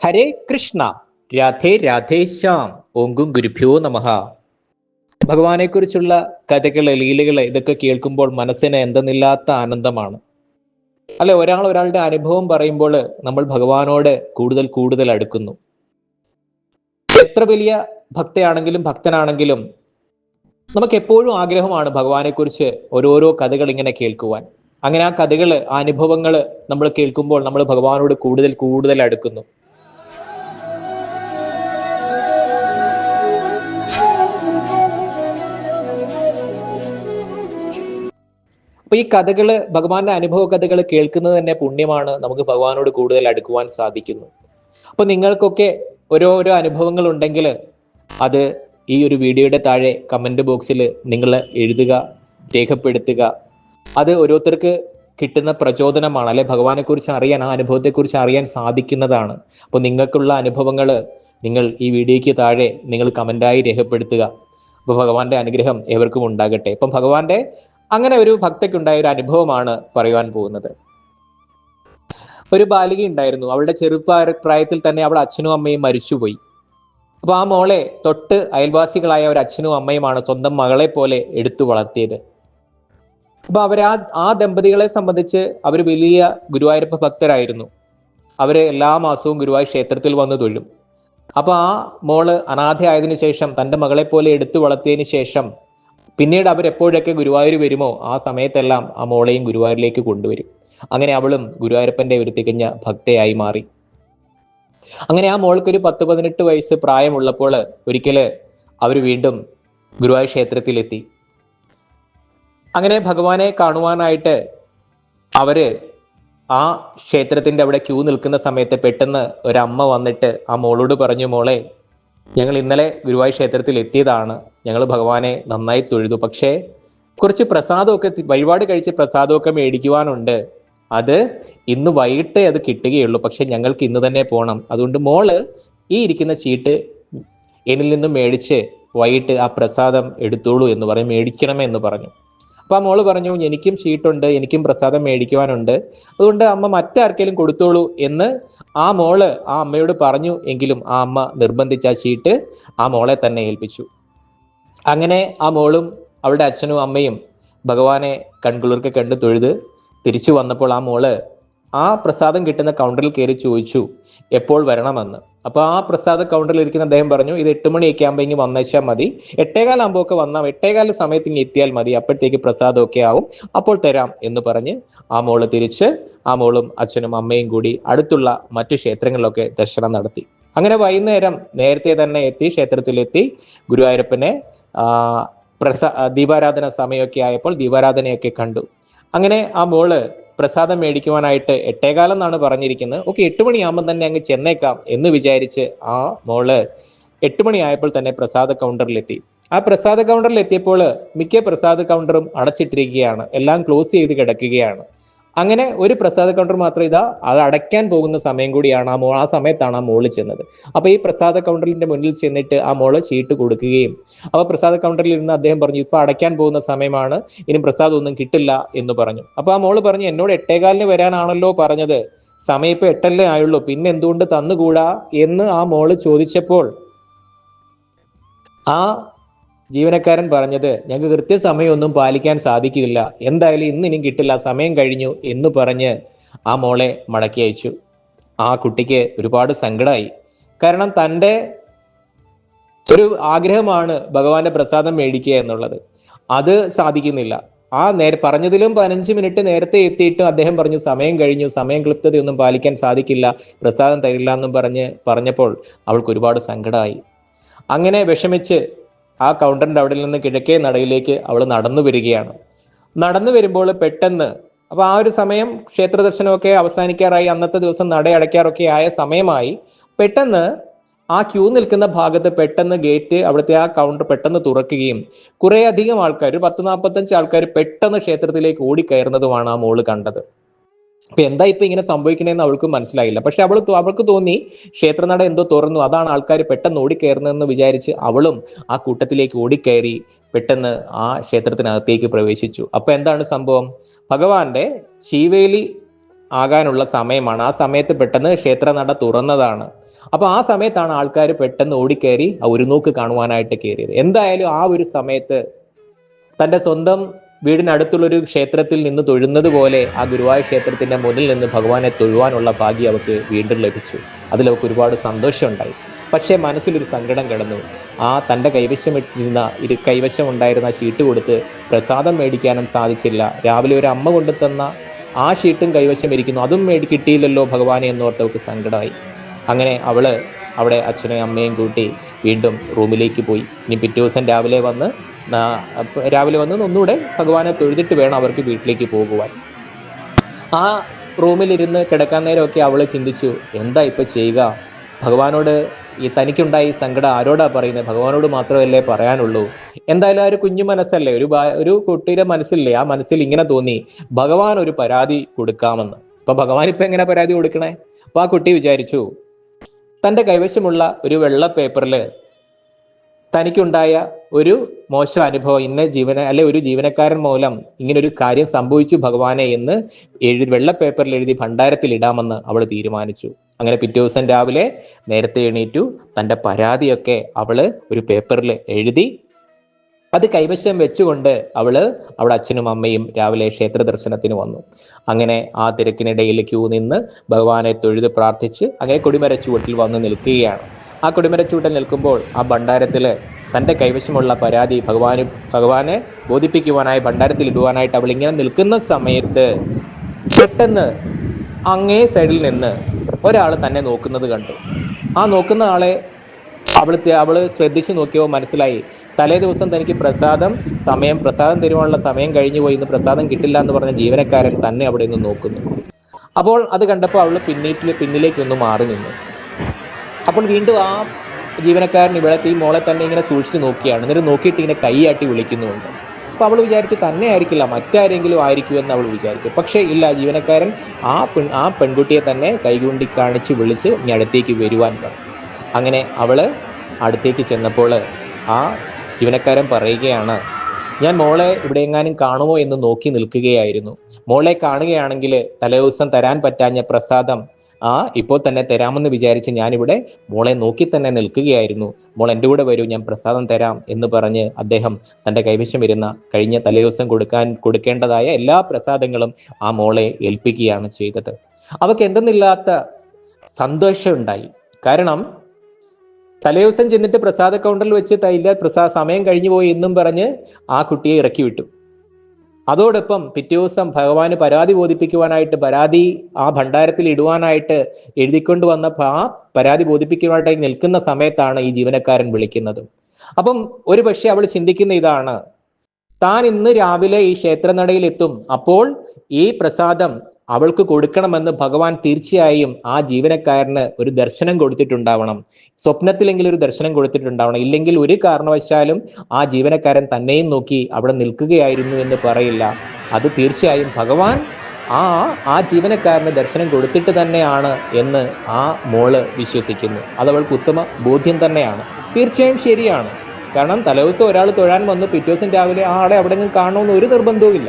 ഹരേ കൃഷ്ണ. രാധേ രാധേശ്യാം ഓങ്കും ഗുരുഭ്യോ നമഃ. ഭഗവാനെക്കുറിച്ചുള്ള കഥകൾ ലീലകൾ ഇതൊക്കെ കേൾക്കുമ്പോൾ മനസ്സിന് എന്തെന്നില്ലാത്ത ആനന്ദമാണ്. അല്ലെ ഒരാൾ ഒരാളുടെ അനുഭവം പറയുമ്പോൾ നമ്മൾ ഭഗവാനോട് കൂടുതൽ കൂടുതൽ അടുക്കുന്നു. എത്ര വലിയ ഭക്തയാണെങ്കിലും ഭക്തനാണെങ്കിലും നമുക്ക് എപ്പോഴും ആഗ്രഹമാണ് ഭഗവാനെക്കുറിച്ച് ഓരോരോ കഥകൾ ഇങ്ങനെ കേൾക്കുവാൻ. അങ്ങനെ ആ കഥകൾ ആ അനുഭവങ്ങൾ നമ്മൾ കേൾക്കുമ്പോൾ നമ്മൾ ഭഗവാനോട് കൂടുതൽ കൂടുതൽ അടുക്കുന്നു. അപ്പൊ ഈ കഥകൾ ഭഗവാന്റെ അനുഭവ കഥകൾ കേൾക്കുന്നത് തന്നെ പുണ്യമാണ്. നമുക്ക് ഭഗവാനോട് കൂടുതൽ അടുക്കുവാൻ സാധിക്കുന്നു. അപ്പൊ നിങ്ങൾക്കൊക്കെ ഓരോരോ അനുഭവങ്ങൾ ഉണ്ടെങ്കിൽ അത് ഈ ഒരു വീഡിയോയുടെ താഴെ കമന്റ് ബോക്സിൽ നിങ്ങൾ എഴുതുക രേഖപ്പെടുത്തുക. അത് ഓരോരുത്തർക്ക് കിട്ടുന്ന പ്രചോദനമാണ്. അല്ലെ? ഭഗവാനെ കുറിച്ച് അറിയാൻ ആ അനുഭവത്തെ കുറിച്ച് അറിയാൻ സാധിക്കുന്നതാണ്. അപ്പോൾ നിങ്ങൾക്കുള്ള അനുഭവങ്ങൾ നിങ്ങൾ ഈ വീഡിയോയ്ക്ക് താഴെ നിങ്ങൾ കമന്റായി രേഖപ്പെടുത്തുക. അപ്പോൾ ഭഗവാന്റെ അനുഗ്രഹം ഏവർക്കും ഉണ്ടാകട്ടെ. ഇപ്പം ഭഗവാന്റെ അങ്ങനെ ഒരു ഭക്തയ്ക്കുണ്ടായ ഒരു അനുഭവമാണ് പറയുവാൻ പോകുന്നത്. ഒരു ബാലിക ഉണ്ടായിരുന്നു. അവളുടെ ചെറുപ്പ പ്രായത്തിൽ തന്നെ അവളുടെ അച്ഛനും അമ്മയും മരിച്ചുപോയി. അപ്പൊ ആ മോളെ തൊട്ട് അയൽവാസികളായ ഒരു അച്ഛനും അമ്മയുമാണ് സ്വന്തം മകളെ പോലെ എടുത്തു വളർത്തിയത്. അപ്പൊ അവർ ആ ആ ദമ്പതികളെ സംബന്ധിച്ച് അവർ വലിയ ഗുരുവായൂരപ്പ ഭക്തരായിരുന്നു. അവർ എല്ലാ മാസവും ഗുരുവായൂർ ക്ഷേത്രത്തിൽ വന്ന് തൊഴും. അപ്പൊ ആ മോൾ അനാഥയായതിനു ശേഷം തന്റെ മകളെ പോലെ എടുത്തു വളർത്തിയതിനു ശേഷം പിന്നീട് അവർ എപ്പോഴൊക്കെ ഗുരുവായൂർ വരുമോ ആ സമയത്തെല്ലാം ആ മോളെയും ഗുരുവായൂരിലേക്ക് കൊണ്ടുവരും. അങ്ങനെ അവളും ഗുരുവായൂരപ്പന്റെ ഒരു തികഞ്ഞ ഭക്തയായി മാറി. അങ്ങനെ ആ മോൾക്കൊരു പത്ത് പതിനെട്ട് വയസ്സ് പ്രായമുള്ളപ്പോൾ ഒരിക്കൽ അവർ വീണ്ടും ഗുരുവായൂർ ക്ഷേത്രത്തിലെത്തി. അങ്ങനെ ഭഗവാനെ കാണുവാനായിട്ട് അവർ ആ ക്ഷേത്രത്തിന്റെ അവിടെ ക്യൂ നിൽക്കുന്ന സമയത്ത് പെട്ടെന്ന് ഒരമ്മ വന്നിട്ട് ആ മോളോട് പറഞ്ഞു മോളെ ഞങ്ങൾ ഇന്നലെ ഗുരുവായൂർ ക്ഷേത്രത്തിൽ എത്തിയതാണ്. ഞങ്ങൾ ഭഗവാനെ നന്നായി തൊഴുതു. പക്ഷേ കുറച്ച് പ്രസാദമൊക്കെ വഴിപാട് കഴിച്ച് പ്രസാദമൊക്കെ മേടിക്കുവാനുണ്ട്. അത് ഇന്ന് വൈകിട്ടേ അത് കിട്ടുകയുള്ളൂ. പക്ഷെ ഞങ്ങൾക്ക് ഇന്ന് തന്നെ പോകണം അതുകൊണ്ട് മോൾ ഈ ഇരിക്കുന്ന ചീട്ട് എന്നിൽ നിന്നും മേടിച്ച് വൈകിട്ട് ആ പ്രസാദം എടുത്തോളൂ എന്ന് പറയും മേടിക്കണമേ എന്ന് പറഞ്ഞു. അപ്പൊ ആ മോൾ പറഞ്ഞു എനിക്കും ഷീട്ടുണ്ട് എനിക്കും പ്രസാദം മേടിക്കുവാനുണ്ട്. അതുകൊണ്ട് അമ്മ മറ്റാർക്കെങ്കിലും കൊടുത്തോളൂ എന്ന് ആ മോൾ ആ അമ്മയോട് പറഞ്ഞു. എങ്കിലും ആ അമ്മ നിർബന്ധിച്ച ഷീട്ട് ആ മോളെ തന്നെ ഏൽപ്പിച്ചു. അങ്ങനെ ആ മോളും അവളുടെ അച്ഛനും അമ്മയും ഭഗവാനെ കൺകുളിർക്ക് കണ്ട് തൊഴുത് തിരിച്ചു വന്നപ്പോൾ ആ മോൾ ആ പ്രസാദം കിട്ടുന്ന കൗണ്ടറിൽ കയറി ചോദിച്ചു എപ്പോൾ വരണമെന്ന്? അപ്പോൾ ആ പ്രസാദ കൗണ്ടറിൽ ഇരിക്കുന്ന അദ്ദേഹം പറഞ്ഞു ഇത് എട്ട് മണിയൊക്കെ ആകുമ്പോൾ ഇങ്ങ് വന്നേച്ചാൽ മതി. എട്ടേകാല ആകുമ്പോൾ ഒക്കെ വന്നാൽ എട്ടേകാല സമയത്ത് ഇങ്ങ് എത്തിയാൽ മതി. അപ്പോഴത്തേക്ക് പ്രസാദം ഒക്കെ ആവും. അപ്പോൾ തരാം എന്ന് പറഞ്ഞ് ആ മോൾ തിരിച്ച് ആ മോളും അച്ഛനും അമ്മയും കൂടി അടുത്തുള്ള മറ്റു ക്ഷേത്രങ്ങളിലൊക്കെ ദർശനം നടത്തി. അങ്ങനെ വൈകുന്നേരം നേരത്തെ തന്നെ എത്തി ക്ഷേത്രത്തിലെത്തി ഗുരുവായൂരപ്പനെ പ്രസാ ദീപാരാധന സമയമൊക്കെ ആയപ്പോൾ ദീപാരാധനയൊക്കെ കണ്ടു. അങ്ങനെ ആ മോൾ പ്രസാദം മേടിക്കുവാനായിട്ട് എട്ടേകാലം എന്നാണ് പറഞ്ഞിരിക്കുന്നത്. ഓക്കെ എട്ട് മണിയാകുമ്പോൾ തന്നെ അങ്ങ് ചെന്നേക്കാം എന്ന് വിചാരിച്ച് ആ മോൾ എട്ട് മണിയായപ്പോൾ തന്നെ പ്രസാദ കൗണ്ടറിലെത്തി ആ പ്രസാദ കൗണ്ടറിൽ എത്തിയപ്പോൾ മിക്ക പ്രസാദ കൗണ്ടറും അടച്ചിട്ടിരിക്കുകയാണ്. എല്ലാം ക്ലോസ് ചെയ്ത് കിടക്കുകയാണ്. അങ്ങനെ ഒരു പ്രസാദ കൗണ്ടർ മാത്രം ഇതാ അത് അടയ്ക്കാൻ പോകുന്ന സമയം കൂടിയാണ് ആ മോൾ ആ സമയത്താണ് ആ മോൾ ചെന്നത്. അപ്പൊ ഈ പ്രസാദ കൗണ്ടറിന്റെ മുന്നിൽ ചെന്നിട്ട് ആ മോൾ ചീട്ട് കൊടുക്കുകയും അപ്പൊ പ്രസാദ കൗണ്ടറിൽ ഇരുന്ന് അദ്ദേഹം പറഞ്ഞു ഇപ്പൊ അടയ്ക്കാൻ പോകുന്ന സമയമാണ് ഇനി പ്രസാദം ഒന്നും കിട്ടില്ല എന്ന് പറഞ്ഞു. അപ്പൊ ആ മോൾ പറഞ്ഞു എന്നോട് എട്ടേകാലിന് വരാനാണല്ലോ പറഞ്ഞത്. സമയം ഇപ്പൊ എട്ടല്ലേ ആയുള്ളൂ. പിന്നെ എന്തുകൊണ്ട് തന്നുകൂടാ? എന്ന് ആ മോൾ ചോദിച്ചപ്പോൾ ആ ജീവനക്കാരൻ പറഞ്ഞത് ഞങ്ങൾക്ക് കൃത്യസമയമൊന്നും പാലിക്കാൻ സാധിക്കില്ല. എന്തായാലും ഇന്ന് ഇനിയും കിട്ടില്ല. സമയം കഴിഞ്ഞു എന്ന് പറഞ്ഞ് ആ മോളെ മടക്കി അയച്ചു. ആ കുട്ടിക്ക് ഒരുപാട് സങ്കടമായി കാരണം തന്റെ ഒരു ആഗ്രഹമാണ് ഭഗവാന്റെ പ്രസാദം മേടിക്കുക എന്നുള്ളത്. അത് സാധിക്കുന്നില്ല. ആ നേരെ പറഞ്ഞതിലും പതിനഞ്ച് മിനിറ്റ് നേരത്തെ എത്തിയിട്ടും അദ്ദേഹം പറഞ്ഞു സമയം കഴിഞ്ഞു സമയം ക്ലിപ്തതയൊന്നും പാലിക്കാൻ സാധിക്കില്ല പ്രസാദം തരില്ല എന്നും പറഞ്ഞ് പറഞ്ഞപ്പോൾ അവൾക്ക് ഒരുപാട് സങ്കടമായി അങ്ങനെ വിഷമിച്ച് ആ കൗണ്ടറിന്റെ അവിടെ നിന്ന് കിഴക്കേ നടയിലേക്ക് അവൾ നടന്നു വരികയാണ്. നടന്നു വരുമ്പോൾ പെട്ടെന്ന് അപ്പോൾ ആ ഒരു സമയം ക്ഷേത്ര ദർശനമൊക്കെ അവസാനിക്കാറായി അന്നത്തെ ദിവസം നട അടയ്ക്കാറൊക്കെ ആയ സമയമായി പെട്ടെന്ന് ആ ക്യൂ നിൽക്കുന്ന ഭാഗത്ത് പെട്ടെന്ന് ഗേറ്റ് അവിടുത്തെ ആ കൗണ്ടർ പെട്ടെന്ന് തുറക്കുകയും കുറേ അധികം ആൾക്കാർ പത്ത് നാൽപ്പത്തഞ്ച് ആൾക്കാർ പെട്ടെന്ന് ക്ഷേത്രത്തിലേക്ക് ഓടിക്കയറുന്നതുമാണ് ആ മോൾ കണ്ടത്. അപ്പൊ എന്താ ഇപ്പൊ ഇങ്ങനെ സംഭവിക്കണേന്ന് അവൾക്ക് മനസ്സിലായില്ല. പക്ഷെ അവൾ അവൾക്ക് തോന്നി ക്ഷേത്രനട എന്തോ തുറന്നു അതാണ് ആൾക്കാർ പെട്ടെന്ന് ഓടിക്കയറുന്നതെന്ന് വിചാരിച്ച് അവളും ആ കൂട്ടത്തിലേക്ക് ഓടിക്കയറി പെട്ടെന്ന് ആ ക്ഷേത്രത്തിനകത്തേക്ക് പ്രവേശിച്ചു. അപ്പൊ എന്താണ് സംഭവം? ഭഗവാന്റെ ശിവേലി ആകാനുള്ള സമയമാണ്. ആ സമയത്ത് പെട്ടെന്ന് ക്ഷേത്രനട തുറന്നതാണ്. അപ്പൊ ആ സമയത്താണ് ആൾക്കാർ പെട്ടെന്ന് ഓടിക്കയറി ആ ഒരു നോക്ക് കാണുവാനായിട്ട് കയറിയത്. എന്തായാലും ആ ഒരു സമയത്ത് തന്റെ സ്വന്തം വീടിനടുത്തുള്ള ഒരു ക്ഷേത്രത്തിൽ നിന്ന് തൊഴുന്നത് പോലെ ആ ഗുരുവായൂർ ക്ഷേത്രത്തിന്റെ മുന്നിൽ നിന്ന് ഭഗവാനെ തൊഴുവാനുള്ള ഭാഗ്യം അവർക്ക് വീണ്ടും ലഭിച്ചു. അതിൽ അവർക്ക് ഒരുപാട് സന്തോഷമുണ്ടായി. പക്ഷേ മനസ്സിലൊരു സങ്കടം കിടന്നു. ആ തന്റെ കൈവശം ഇരുന്ന ഇരു കൈവശം ഉണ്ടായിരുന്ന ഷീട്ട് കൊടുത്ത് പ്രസാദം മേടിക്കാനും സാധിച്ചില്ല. രാവിലെ ഒരു അമ്മ കൊണ്ടു തന്ന ആ ഷീട്ടും കൈവശം ഇരിക്കുന്നു. അതും മേടി കിട്ടിയില്ലല്ലോ ഭഗവാനെ എന്നോർത്ത് അവൾക്ക് സങ്കടമായി. അങ്ങനെ അവൾ അവിടെ അച്ഛനെയും അമ്മയും കൂട്ടി വീണ്ടും റൂമിലേക്ക് പോയി. ഇനി പിറ്റേ ദിവസം രാവിലെ വന്ന് രാവിലെ വന്ന് ഒന്നുകൂടെ ഭഗവാനെ തൊഴുതിട്ട് വേണം അവർക്ക് വീട്ടിലേക്ക് പോകുവാൻ. ആ റൂമിലിരുന്ന് കിടക്കാൻ നേരമൊക്കെ അവൾ ചിന്തിച്ചു എന്താ ഇപ്പം ചെയ്യുക? ഭഗവാനോട് ഈ തനിക്കുണ്ടായി സങ്കടം ആരോടാ പറയുന്നത് ഭഗവാനോട് മാത്രമല്ലേ പറയാനുള്ളൂ? എന്തായാലും ആ ഒരു കുഞ്ഞു മനസ്സല്ലേ ഒരു ഒരു കുട്ടിയുടെ മനസ്സില്ലേ ആ മനസ്സിൽ ഇങ്ങനെ തോന്നി ഭഗവാൻ ഒരു പരാതി കൊടുക്കാമെന്ന്. അപ്പൊ ഭഗവാൻ ഇപ്പൊ എങ്ങനെ പരാതി കൊടുക്കണേ? അപ്പൊ ആ കുട്ടി വിചാരിച്ചു തന്റെ കൈവശമുള്ള ഒരു വെള്ള പേപ്പറിൽ തനിക്കുണ്ടായ ഒരു മോശം അനുഭവം ഇന്ന ജീവന അല്ലെ ഒരു ജീവനക്കാരൻ മൂലം ഇങ്ങനെ ഒരു കാര്യം സംഭവിച്ചു ഭഗവാനെ എന്ന് എഴുതി വെള്ള പേപ്പറിൽ എഴുതി ഭണ്ഡാരത്തിൽ ഇടാമെന്ന് അവൾ തീരുമാനിച്ചു. അങ്ങനെ പിറ്റേ ദിവസം രാവിലെ നേരത്തെ എണീറ്റു. തന്റെ പരാതിയൊക്കെ അവൾ ഒരു പേപ്പറിൽ എഴുതി അത് കൈവശം വെച്ചുകൊണ്ട് അവൾ അവിടെ അച്ഛനും അമ്മയും രാവിലെ ക്ഷേത്ര ദർശനത്തിന് വന്നു. അങ്ങനെ ആ തിരക്കിനിടയിൽ ക്യൂ നിന്ന് ഭഗവാനെ തൊഴുത് പ്രാർത്ഥിച്ച് അങ്ങനെ കൊടിമര ചുവട്ടിൽ വന്ന് നിൽക്കുകയാണ്. ആ കൊടിമര നിൽക്കുമ്പോൾ ആ ഭണ്ഡാരത്തിൽ തന്റെ കൈവശമുള്ള പരാതി ഭഗവാന് ഭഗവാനെ ബോധിപ്പിക്കുവാനായി ഭണ്ഡാരത്തിൽ ഇടുവാനായിട്ട് അവൾ ഇങ്ങനെ നിൽക്കുന്ന സമയത്ത് പെട്ടെന്ന് അങ്ങേ സൈഡിൽ നിന്ന് ഒരാൾ തന്നെ നോക്കുന്നത് കണ്ടു. ആ നോക്കുന്ന ആളെ അവൾ അവൾ ശ്രദ്ധിച്ചു നോക്കിയോ മനസ്സിലായി. തലേ ദിവസം തനിക്ക് പ്രസാദം സമയം പ്രസാദം തരുവാനുള്ള സമയം കഴിഞ്ഞു പോയി. ഇന്ന് പ്രസാദം കിട്ടില്ല എന്ന് പറഞ്ഞ ജീവനക്കാരൻ തന്നെ അവിടെ നിന്ന് നോക്കുന്നു. അപ്പോൾ അത് കണ്ടപ്പോൾ അവൾ പിന്നീട്ടിൽ പിന്നിലേക്കൊന്ന് മാറി നിന്നു. അപ്പോൾ വീണ്ടും ആ ജീവനക്കാരൻ ഇവിടെ ഈ മോളെ തന്നെ ഇങ്ങനെ സൂക്ഷിച്ച് നോക്കിയാണ്. എന്നിട്ട് നോക്കിയിട്ട് ഇങ്ങനെ കൈയാട്ടി വിളിക്കുന്നുണ്ട് അപ്പോൾ അവൾ വിചാരിച്ചു തന്നെ ആയിരിക്കില്ല മറ്റാരെങ്കിലും ആയിരിക്കും എന്ന് അവൾ വിചാരിച്ചു. പക്ഷേ ഇല്ല ജീവനക്കാരൻ ആ പെൺ ആ പെൺകുട്ടിയെ തന്നെ കൈകൊണ്ടി കാണിച്ച് വിളിച്ച് ഇനി അടുത്തേക്ക് വരുവാൻ പറഞ്ഞു. അങ്ങനെ അവൾ അടുത്തേക്ക് ചെന്നപ്പോൾ ആ ജീവനക്കാരൻ പറയുകയാണ് ഞാൻ മോളെ ഇവിടെ എങ്ങാനും കാണുമോ എന്ന് നോക്കി നിൽക്കുകയായിരുന്നു. മോളെ കാണുകയാണെങ്കിൽ തലേദിവസം തരാൻ പറ്റാഞ്ഞ പ്രസാദം ആ ഇപ്പോൾ തന്നെ തരാമെന്ന് വിചാരിച്ച് ഞാനിവിടെ മോളെ നോക്കി തന്നെ നിൽക്കുകയായിരുന്നു. മോൾ എന്റെ കൂടെ വരൂ ഞാൻ പ്രസാദം തരാം എന്ന് പറഞ്ഞ് അദ്ദേഹം തന്റെ കൈവശം വരുന്ന കഴിഞ്ഞ തലേദിവസം കൊടുക്കാൻ കൊടുക്കേണ്ടതായ എല്ലാ പ്രസാദങ്ങളും ആ മോളെ ഏൽപ്പിക്കുകയാണ് ചെയ്തത്. അവക്ക് എന്തെന്നില്ലാത്ത സന്തോഷം ഉണ്ടായി. കാരണം തലേദിവസം ചെന്നിട്ട് പ്രസാദ കൗണ്ടറിൽ വെച്ച് തൈല പ്രസാദ സമയം കഴിഞ്ഞു പോയി എന്നും പറഞ്ഞ് ആ കുട്ടിയെ ഇറക്കി വിട്ടു. അതോടൊപ്പം പിറ്റേ ദിവസം ഭഗവാന് പരാതി ബോധിപ്പിക്കുവാനായിട്ട് പരാതി ആ ഭണ്ഡാരത്തിൽ ഇടുവാനായിട്ട് എഴുതിക്കൊണ്ട് വന്ന ആ പരാതി ബോധിപ്പിക്കുവാനായിട്ട് നിൽക്കുന്ന സമയത്താണ് ഈ ജീവനക്കാരൻ വിളിക്കുന്നത്. അപ്പം ഒരു പക്ഷെ അവൾ ചിന്തിക്കുന്ന ഇതാണ്. താൻ ഇന്ന് രാവിലെ ഈ ക്ഷേത്രനടയിൽ എത്തും അപ്പോൾ ഈ പ്രസാദം അവൾക്ക് കൊടുക്കണമെന്ന് ഭഗവാൻ തീർച്ചയായും ആ ജീവനക്കാരന് ഒരു ദർശനം കൊടുത്തിട്ടുണ്ടാവണം. സ്വപ്നത്തിലെങ്കിലും ഒരു ദർശനം കൊടുത്തിട്ടുണ്ടാവണം. ഇല്ലെങ്കിൽ ഒരു കാരണവശാലും ആ ജീവനക്കാരൻ തന്നെയും നോക്കി അവിടെ നിൽക്കുകയായിരുന്നു എന്ന് പറയില്ല. അത് തീർച്ചയായും ഭഗവാൻ ആ ആ ജീവനക്കാരന് ദർശനം കൊടുത്തിട്ട് തന്നെയാണ് എന്ന് ആ മോൾ വിശ്വസിക്കുന്നു. അത് അവൾക്ക് ഉത്തമ ബോധ്യം തന്നെയാണ്. തീർച്ചയായും ശരിയാണ്. കാരണം തലേദിവസം ഒരാൾ തൊഴാൻ വന്ന്. പിറ്റേ ദിവസം രാവിലെ ആ ആളെ നിന്ന് കാണണമെന്ന് ഒരു നിർബന്ധവും ഇല്ല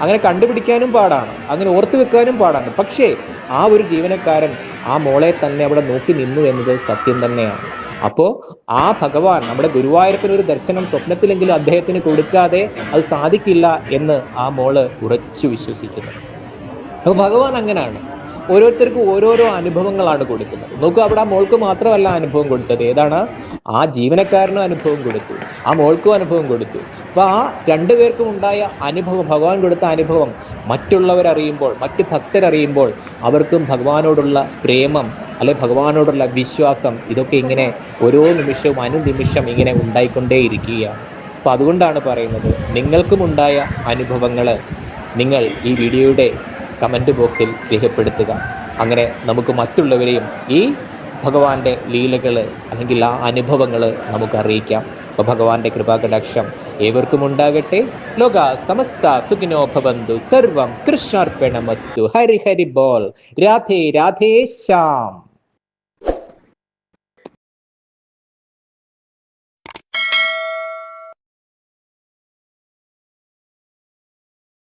അങ്ങനെ കണ്ടുപിടിക്കാനും പാടാണ്. അങ്ങനെ ഓർത്തു വെക്കാനും പാടാണ്. പക്ഷേ ആ ഒരു ജീവനക്കാരൻ ആ മോളെ തന്നെ അവിടെ നോക്കി നിന്നു എന്നത് സത്യം തന്നെയാണ്. അപ്പോ ആ ഭഗവാൻ നമ്മുടെ ഗുരുവായൂരപ്പന് ഒരു ദർശനം സ്വപ്നത്തിലെങ്കിലും അദ്ദേഹത്തിന് കൊടുക്കാതെ അത് സാധിക്കില്ല എന്ന് ആ മോൾ ഉറച്ചു വിശ്വസിക്കുന്നു. അപ്പൊ ഭഗവാൻ അങ്ങനെയാണ്. ഓരോരുത്തർക്കും ഓരോരോ അനുഭവങ്ങളാണ് കൊടുക്കുന്നത്. നോക്കൂ അവിടെ ആ മോൾക്ക് മാത്രമല്ല അനുഭവം കൊടുത്തത്. ഏതാണ്? ആ ജീവനക്കാരനും അനുഭവം കൊടുത്തു. ആ മോൾക്കും അനുഭവം കൊടുത്തു. അപ്പൊ ആ രണ്ടുപേർക്കും ഉണ്ടായ അനുഭവം ഭഗവാൻ കൊടുത്ത അനുഭവം മറ്റുള്ളവർ അറിയുമ്പോൾ മറ്റ് ഭക്തരറിയുമ്പോൾ അവർക്കും ഭഗവാനോടുള്ള പ്രേമം അല്ലെ ഭഗവാനോടുള്ള വിശ്വാസം ഇതൊക്കെ ഇങ്ങനെ ഓരോ നിമിഷവും അനുനിമിഷം ഇങ്ങനെ ഉണ്ടായിക്കൊണ്ടേയിരിക്കുകയാണ്. അപ്പൊ അതുകൊണ്ടാണ് പറയുന്നത് നിങ്ങൾക്കും ഉണ്ടായ അനുഭവങ്ങൾ നിങ്ങൾ ഈ വീഡിയോയുടെ കമന്റ് ബോക്സിൽ രേഖപ്പെടുത്തുക. അങ്ങനെ നമുക്ക് മറ്റുള്ളവരെയും ഈ ഭഗവാന്റെ ലീലകൾ അല്ലെങ്കിൽ ആ അനുഭവങ്ങൾ നമുക്ക് അറിയിക്കാം. അപ്പോൾ ഭഗവാന്റെ കൃപാകടാക്ഷം ഏവർക്കും ഉണ്ടാകട്ടെ. ലോക സമസ്ത സുഖിനോ ഭവന്തു. സർവം കൃഷ്ണാർപ്പണമസ്തു. ഹരി ഹരി ബോൾ. രാധേ രാധേ ശ്യാം.